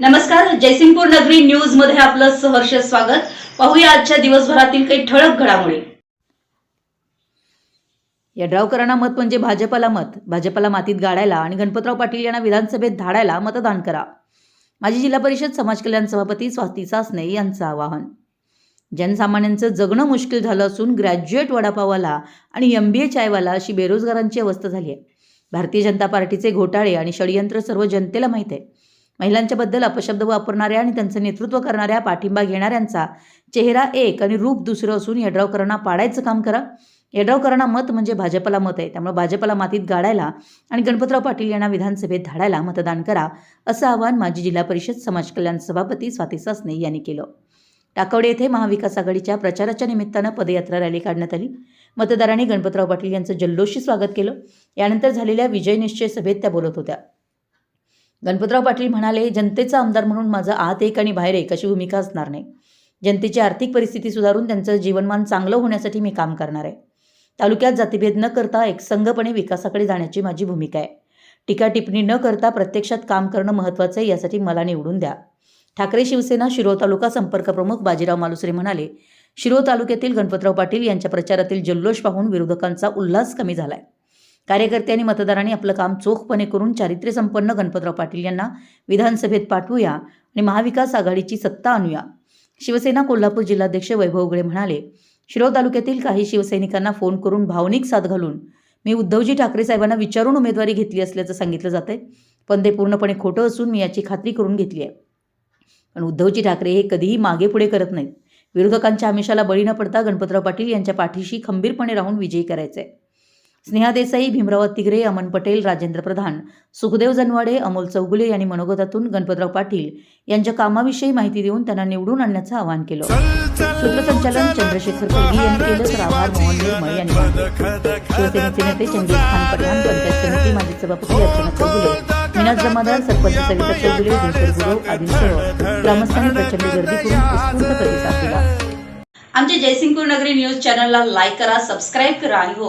नमस्कार जयसिंगपूर नगरी न्यूजमध्ये आपलं सहर्ष स्वागत. पाहूया आजच्या दिवसभरातील काही ठळक घडामोडी. यड्रावकरांना मत म्हणजे भाजपला मत. भाजपला मातीत गाडायला आणि गणपतराव पाटील यांना विधानसभेत धाडायला मतदान करा. माजी जिल्हा परिषद समाज कल्याण सभापती स्वाती सासने यांचं आवाहन. जनसामान्यांचं जगणं मुश्किल झालं असून ग्रॅज्युएट वडापावाला आणि एम बी ए चायवाला अशी बेरोजगारांची अवस्था झाली आहे. भारतीय जनता पार्टीचे घोटाळे आणि षडयंत्र सर्व जनतेला माहीत आहे. महिलांच्याबद्दल अपशब्द वापरणाऱ्या आणि त्यांचं नेतृत्व करणाऱ्या पाठिंबा घेणाऱ्यांचा चेहरा एक आणि रूप दुसरं असून यड्रावकरांना पाडायचं काम करा. यड्रावकरांना मत म्हणजे भाजपला मत आहे. त्यामुळे भाजपला मातीत गाडायला आणि गणपतराव पाटील यांना विधानसभेत धाडायला मतदान करा असं आवाहन माजी जिल्हा परिषद समाज कल्याण सभापती स्वाती सासने यांनी केलं. टाकवडे येथे महाविकास आघाडीच्या प्रचाराच्या निमित्तानं पदयात्रा रॅली काढण्यात आली. मतदारांनी गणपतराव पाटील यांचं जल्लोषी स्वागत केलं. यानंतर झालेल्या विजय निश्चय सभेत त्या बोलत होत्या. गणपतराव पाटील म्हणाले जनतेचा आमदार म्हणून माझं आत एक आणि बाहेर एक अशी भूमिका असणार नाही. जनतेची आर्थिक परिस्थिती सुधारून त्यांचं जीवनमान चांगलं होण्यासाठी मी काम करणार आहे. तालुक्यात जातीभेद न करता एकसंघपणे विकासाकडे जाण्याची माझी भूमिका आहे. टीका टिप्पणी न करता प्रत्यक्षात काम करणं महत्त्वाचं आहे यासाठी मला निवडून द्या. ठाकरे शिवसेना शिरोळ तालुका संपर्क प्रमुख बाजीराव मालुसरे म्हणाले शिरोळ तालुक्यातील गणपतराव पाटील यांच्या प्रचारातील जल्लोष पाहून विरोधकांचा उल्हास कमी झाला आहे कार्यकर्ते आणि मतदारांनी आपलं काम चोखपणे करून चारित्र्यसंपन्न गणपतराव पाटील यांना विधानसभेत पाठवूया आणि महाविकास आघाडीची सत्ता आणूया. शिवसेना कोल्हापूर जिल्हाध्यक्ष वैभव उगळे म्हणाले शिरोळ तालुक्यातील काही शिवसैनिकांना फोन करून भावनिक साथ घालून मी उद्धवजी ठाकरे साहेबांना विचारून उमेदवारी घेतली असल्याचं सांगितलं जात आहे पण ते पूर्णपणे खोटं असून मी याची खात्री करून घेतली आहे. पण उद्धवजी ठाकरे हे कधीही मागे पुढे करत नाहीत. विरोधकांच्या आमिषाला बळी न पडता गणपतराव पाटील यांच्या पाठीशी खंबीरपणे राहून विजयी करायचं आहे स्नेहा देसाई भीमराव तिगरे अमन पटेल राजेंद्र प्रधान सुखदेव जनवाडे अमोल चौगुले यांनी मनोगतातून गणपतराव पाटील यांच्या कामाविषयी माहिती देऊन त्यांना निवडून आणण्याचं आवाहन केलं. सूत्रसंचालन चंद्रशेखर कोहली यांनी केलं तर आभार मोहन निर्मळ यांनी शिवसेनेचे नेते चंद्रकांत पठाण पंचायत समिती माजी सभापती अर्चना चौगुले मिनाज जमादार सरपंच सविता चौगुले दिनकर गुरव आदींसह ग्रामस्थांनी प्रचंड गर्दी करून उत्स्फूर्त प्रतिसाद दिला. आमच्या जयसिंगपूर नगरी न्यूज चॅनलला लाईक करा सबस्क्राईब करा आणि हो